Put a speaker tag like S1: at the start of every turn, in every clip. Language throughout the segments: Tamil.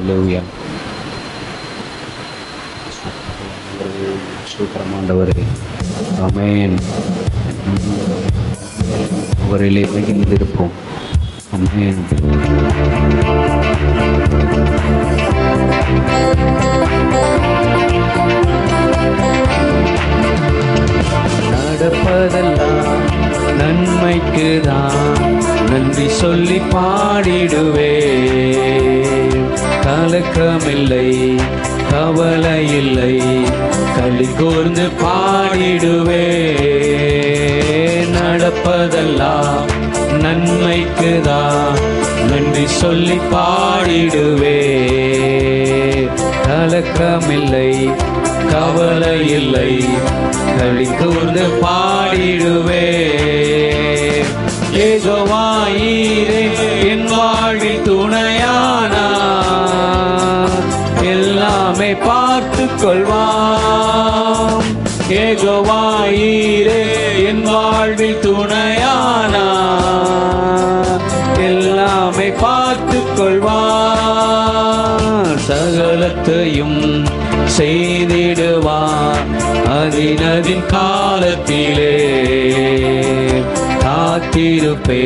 S1: ஹalleluya சூத்திரமாண்டவரே அமேன் அவரில் இறங்கியிருப்போம் அமேன் நடப்பதெல்லாம் நன்மைக்குதான். நன்றி சொல்லி பாடிடுவேன். கவலை இல்லை. களி கூர்ந்து பாடிடுவே நடப்பதெல்லாம் நன்மைக்குதான். நன்றி சொல்லி பாடிடுவே கலக்கமில்லை கவலை இல்லை. களி கூர்ந்து பாடிடுவே ஏகோவாயிரே என் வாழ்வில் துணை ஏகவாயிரே என் வாழ்வில் துணையானா? எல்லாமே பார்த்து கொள்வார் சகலத்தையும் செய்திடுவார் அதினதின் காலத்திலே காத்திருப்பே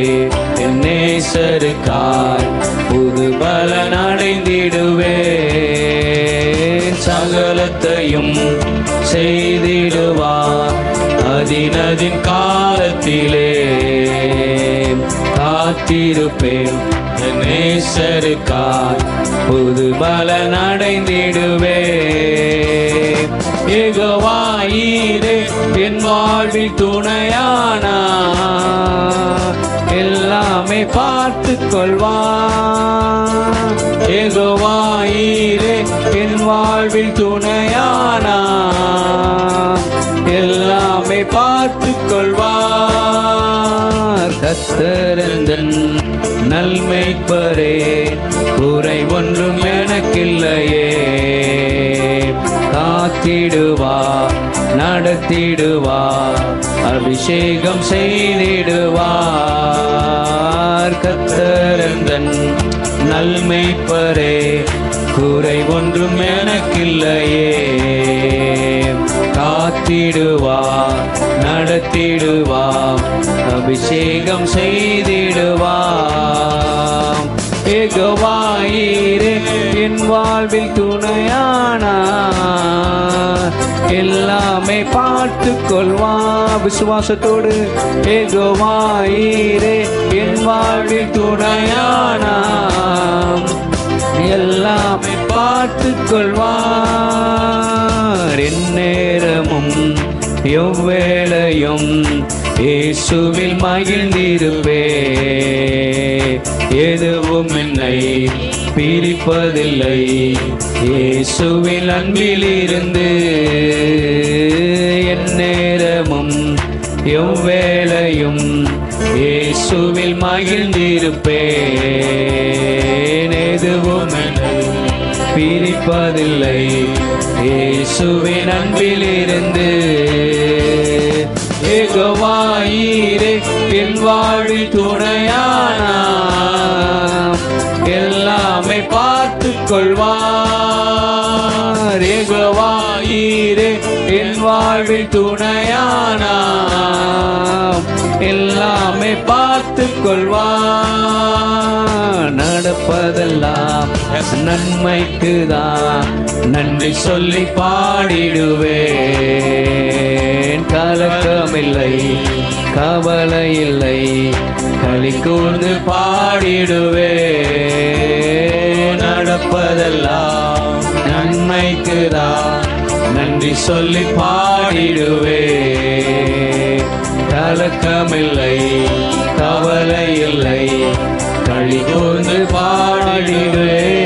S1: என் நேசருக்காய் புது பலன் அடைந்திடுவே சகலத்தையும் செய்திடுவார். அதினதின் காலத்திலே காத்திருப்பேன். என் நேசருக்காய் புது பலன் அடைந்திடுவே ஏகவாயிரே என் வாழ்வில் துணையானா எல்லாமே பார்த்து கொள்வான் என் வாழ்வில் துணையானா? எல்லாமே பார்த்து கொள்வார் கத்தரந்தன் நல்மைப்பரே குறை ஒன்றும் எனக்கில்லையே. காத்திடுவா நடத்திடுவா அபிஷேகம் செய்திடுவார். கத்தரந்தன் நல்மைப்பரே குறை ஒன்றும் எனக்கில்லையே. காத்திடுவா நடத்திடுவா அபிஷேகம் செய்திடுவா ஏகவாயிரே என் வாழ்வில் துணையானா எல்லாமே பார்த்து கொள்வா விசுவாசத்தோடு. ஏகவாயிரே என் வாழ்வில் துணையான எவ்வேளையும் இயேசுவில் மகிழ்ந்திருப்பே. எதுவும் என்னை பிரிப்பதில்லை. இயேசுவில் அன்பில் இருந்து என் நேரமும் எவ்வேளையும் இயேசுவில் மகிழ்ந்திருப்பே. பிரிப்பதில்லை. இயேசுவின் அன்பில் இருந்து ஏகவாயிரே என் வாழ்வில் துணையானா எல்லாமே பார்த்து கொள்வார் ஏகவாயிரே என் வாழ்வி துணையானா எல்லாமே பார்த்து கொள்வார் நடப்பதெல்லாம் நன்மைக்குதான். நன்றி சொல்லி பாடிடுவேன். கலக்கமில்லை கவலை இல்லை களி கூர்ந்து பாடிடுவே நடப்பதெல்லாம் நன்மைக்கு தான் நன்றி சொல்லி பாடிடுவே கலக்கமில்லை கவலை இல்லை வழி தோன்று பாடுகிறேன்